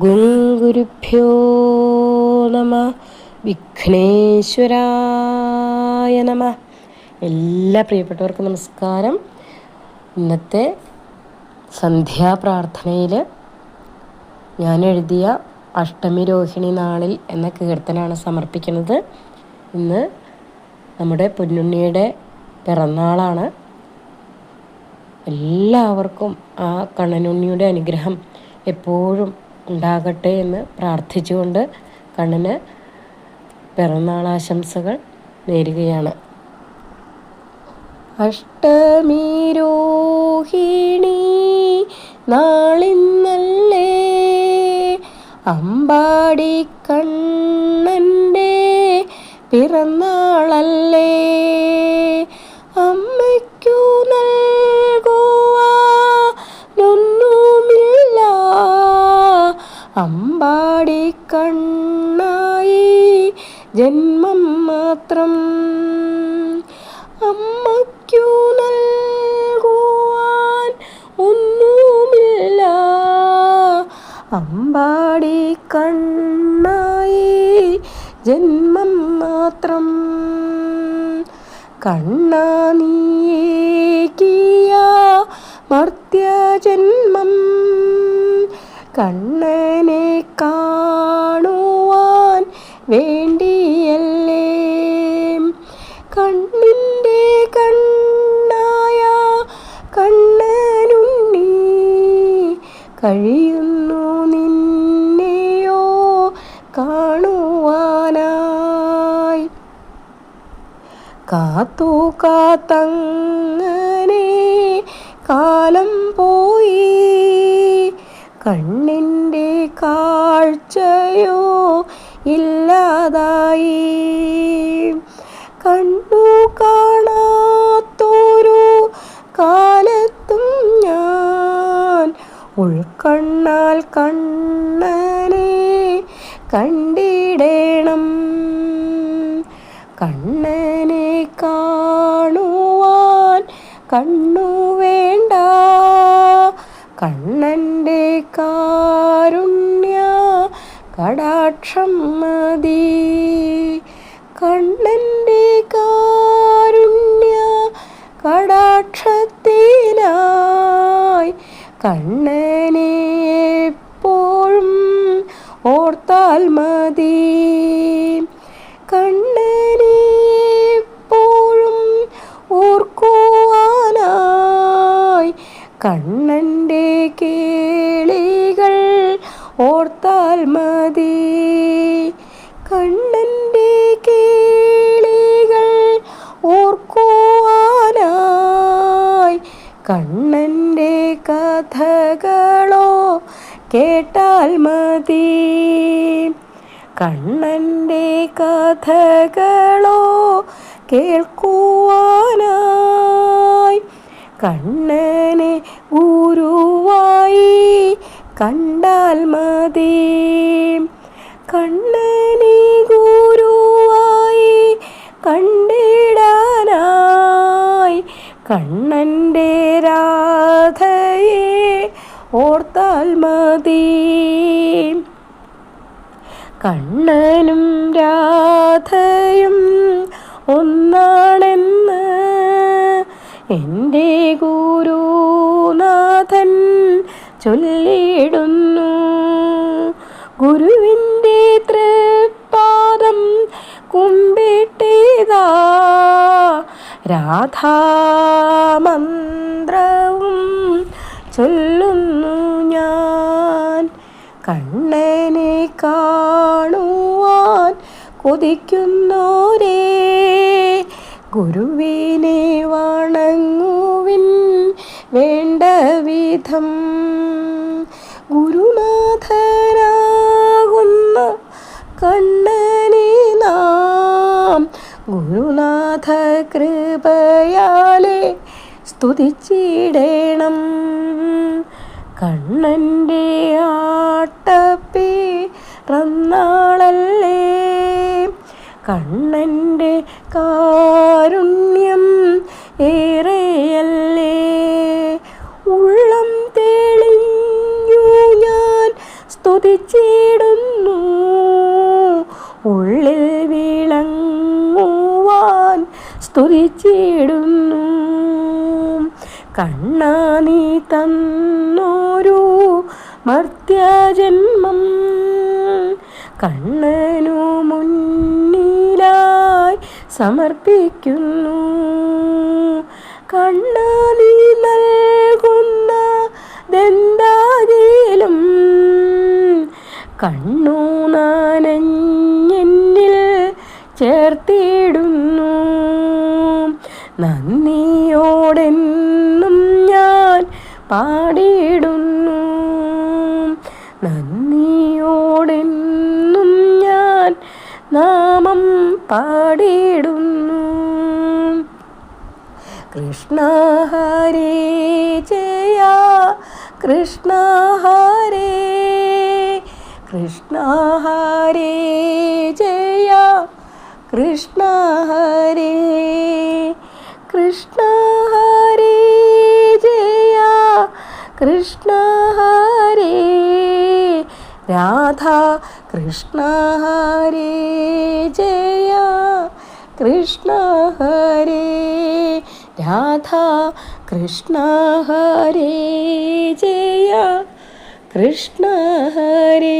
ഗുരുഭ്യോ നമ. വിഘ്നേശ്വരായ നമ. എല്ലാ പ്രിയപ്പെട്ടവർക്കും നമസ്കാരം. ഇന്നത്തെ സന്ധ്യാപ്രാർത്ഥനയിൽ ഞാൻ എഴുതിയ അഷ്ടമി രോഹിണി നാളിൽ എന്ന കീർത്തനാണ് സമർപ്പിക്കുന്നത്. ഇന്ന് നമ്മുടെ പൊന്നുണ്ണിയുടെ പിറന്നാളാണ്. എല്ലാവർക്കും ആ കണ്ണനുണ്ണിയുടെ അനുഗ്രഹം എപ്പോഴും ഉണ്ടാകട്ടെ എന്ന് പ്രാർത്ഥിച്ചുകൊണ്ട് കണ്ണന് പിറന്നാളാശംസകൾ നേരുകയാണ്. അഷ്ടമി രോഹിണി നാളിന്നല്ലേ അമ്പാടി കണ്ണന്റെ പിറന്നാളല്ലേ അമ്പാടി കണ്ണായി. ജന്മം മാത്രം അമ്മയ്ക്കു നൽകുവാൻ ഒന്നുമില്ല. അമ്പാടി കണ്ണായി. ജന്മം മാത്രം കണ്ണാ നീക്കിയ മർത്യജന്മം കണ്ണനെ കാണുവാൻ വേണ്ടിയല്ലേ? കണ്ണിന്റെ കണ്ണായ കണ്ണനുണ്ണി കഴിയുന്നു നിന്നെയോ കാണുവാനായി. കാത്തു കാത്തങ്ങനെ കാലം പോയി. കണ്ണിന്റെ കാഴ്ചയോ ഇല്ലാതായി. കണ്ണു കാണാത്തൊരു കാലത്തും ഞാൻ ഉൾക്കണ്ണാൽ കണ്ണനെ കണ്ടിടേണം. കണ്ണനെ കാണുവാൻ കണ്ണു വേണ്ട. കണ്ണന്റെ കാരുണ്യ കടാക്ഷം മതി. കണ്ണന്റെ കാരുണ്യ കടാക്ഷത്തിനായി കണ്ണനെ എപ്പോഴും ഓർത്താൽ മതി. കണ്ണനെ എപ്പോഴും ഓർക്കുവാനായി കണ്ണന്റെ കണ്ണന്റെ കഥകളോ കേട്ടാൽ മതി. കണ്ണന്റെ കഥകളോ കേൾക്കുവാനായി കണ്ണനെ ഗുരുവായി കണ്ടാൽ മതി. കണ്ണനെ ഗുരുവായി കണ്ണന്റെ രാധയെ ഓർത്താൽ മതി. കണ്ണനും രാധയും ഒന്നാണെന്ന് എന്റെ ഗുരുനാഥൻ ചൊല്ലിടുന്നു ഗുരുവിന്റെ തൃപ്പാദം കുമ്പിട്ടിതാ. രാധാമന്ത്രവും ചൊല്ലുന്നു ഞാൻ. കണ്ണനെ കാണുവാൻ കൊതിക്കുന്നോരേ ഗുരുവിനെ വണങ്ങുവിൻ വേണ്ട വിധം. ഗുരുനാഥനാകുന്ന കണ്ണനെ നാം ഗുരുനാഥ കൃപയാലെ സ്തുതിച്ചിടണം. കണ്ണന്റെ ആട്ടപ്പേ റന്നാളല്ലേ? കണ്ണന്റെ കാരുണ്യം ഏറെയല്ലേ? ഉള്ളം തെളിഞ്ഞു ഞാൻ സ്തുതിച്ചിടുന്നു. ഉള്ളിൽ വിളങ്ങുവാൻ സ്തുതിച്ചിടുന്നു. കണ്ണാ നീ തന്നോരു മർത്യജന്മം. കണ്ണനു മുന്നിലായി സമർപ്പിക്കുന്നു. കണ്ണാ നീ നൽകുന്ന ദന്താകിലും കണ്ണു നനഞ്ഞെന്നിൽ ചേർത്തിടുന്നു. നന്ദിയോടെന്നും ഞാൻ പാടിയിടുന്നു. നന്ദിയോടെന്നും ഞാൻ നാമം പാടിയിടുന്നു. കൃഷ്ണ ഹരേ ജയ കൃഷ്ണ ഹരേ കൃഷ്ണ ഹരേ ജയ കൃഷ്ണ ഹരേ കൃഷ്ണ കൃഷ്ണ രാധ കൃഷ്ണ ജയ കൃഷ്ണ രാധ കൃഷ്ണ ജയ കൃഷ്ണ ഹരേ.